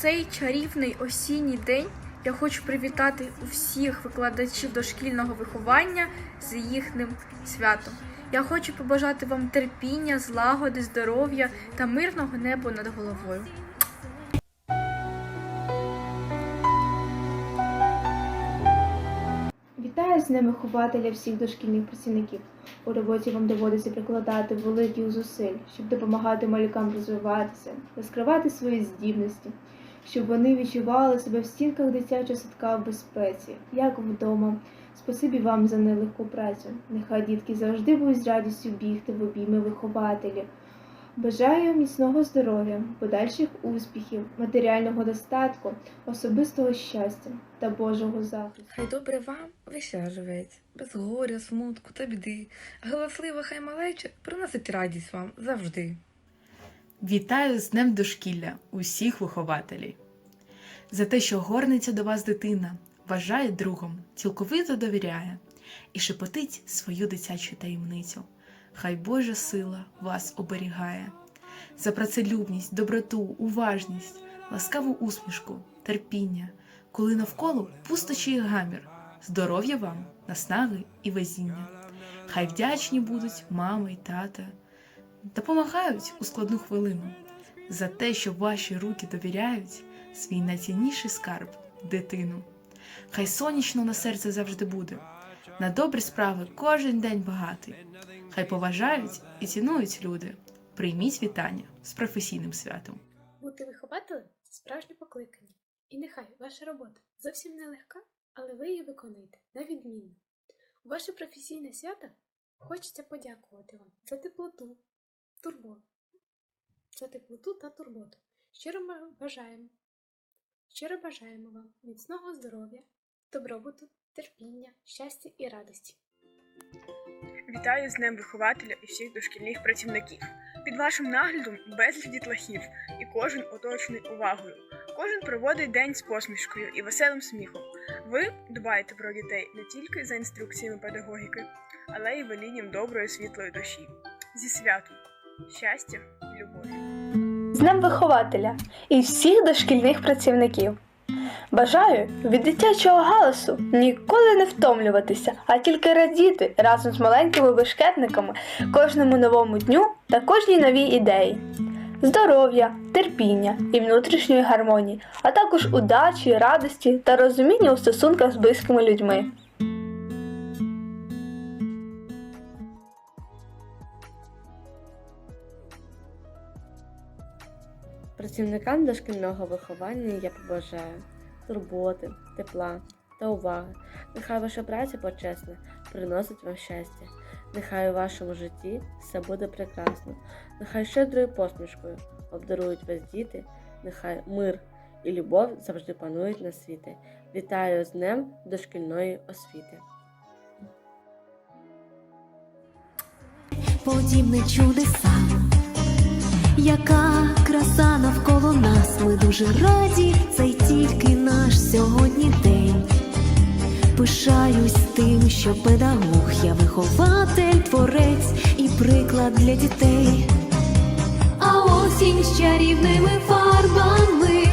цей чарівний осінній день я хочу привітати усіх викладачів дошкільного виховання з їхнім святом. Я хочу побажати вам терпіння, злагоди, здоров'я та мирного неба над головою. Вітаю з Днем вихователя всіх дошкільних працівників. У роботі вам доводиться прикладати великих зусиль, щоб допомагати малюкам розвиватися, розкривати свої здібності, щоб вони відчували себе в стінках дитячого садка в безпеці, як вдома. Спасибі вам за нелегку працю. Нехай дітки завжди будуть з радістю бігти в обійми вихователів. Бажаю міцного здоров'я, подальших успіхів, матеріального достатку, особистого щастя та Божого захисту. Хай добре вам весело живеться, без горя, смутку та біди. Галаслива хай малеча приносить радість вам завжди. Вітаю з Днем дошкілля усіх вихователів. За те, що горниться до вас дитина, вважає другом, цілковито довіряє і шепотить свою дитячу таємницю. Хай Божа сила вас оберігає. За працелюбність, доброту, уважність, ласкаву усмішку, терпіння, коли навколо пустощі і гамір, здоров'я вам, наснаги і везіння. Хай вдячні будуть мами й тата, допомагають у складну хвилину за те, що ваші руки довіряють свій найцінніший скарб дитину. Хай сонячно на серце завжди буде, на добрі справи кожен день багатий. Хай поважають і цінують люди. Прийміть вітання з професійним святом. Бути вихователем це справжнє покликання. І нехай ваша робота зовсім не легка, але ви її виконуєте на відмінно. У ваше професійне свято хочеться подякувати вам за теплоту, турботу, за теплоту та турботу. Щиро бажаємо, щиро бажаємо вам міцного здоров'я, добробуту, терпіння, щастя і радості. Вітаю з Днем вихователя і всіх дошкільних працівників. Під вашим наглядом безліч дітлахів, і кожен оточений увагою. Кожен проводить день з посмішкою і веселим сміхом. Ви дбаєте про дітей не тільки за інструкціями педагогіки, але й велінням доброї світлої душі. Зі святом, щастя любові. з Днем вихователя і всіх дошкільних працівників. Бажаю від дитячого галасу ніколи не втомлюватися, а тільки радіти разом з маленькими бешкетниками кожному новому дню та кожній новій ідеї. Здоров'я, терпіння і внутрішньої гармонії, а також удачі, радості та розуміння у стосунках з близькими людьми. Працівникам дошкільного виховання я побажаю турботи, тепла та уваги. Нехай ваша праця почесна приносить вам щастя. Нехай у вашому житті все буде прекрасно. Нехай щедрою посмішкою обдарують вас діти. Нехай мир і любов завжди панують на світі. Вітаю з Днем дошкільної освіти. подібне чудесам. Яка краса навколо нас, ми дуже раді, цей тільки наш сьогодні день. Пишаюсь тим, що педагог, я вихователь, творець і приклад для дітей. А осінь з чарівними фарбами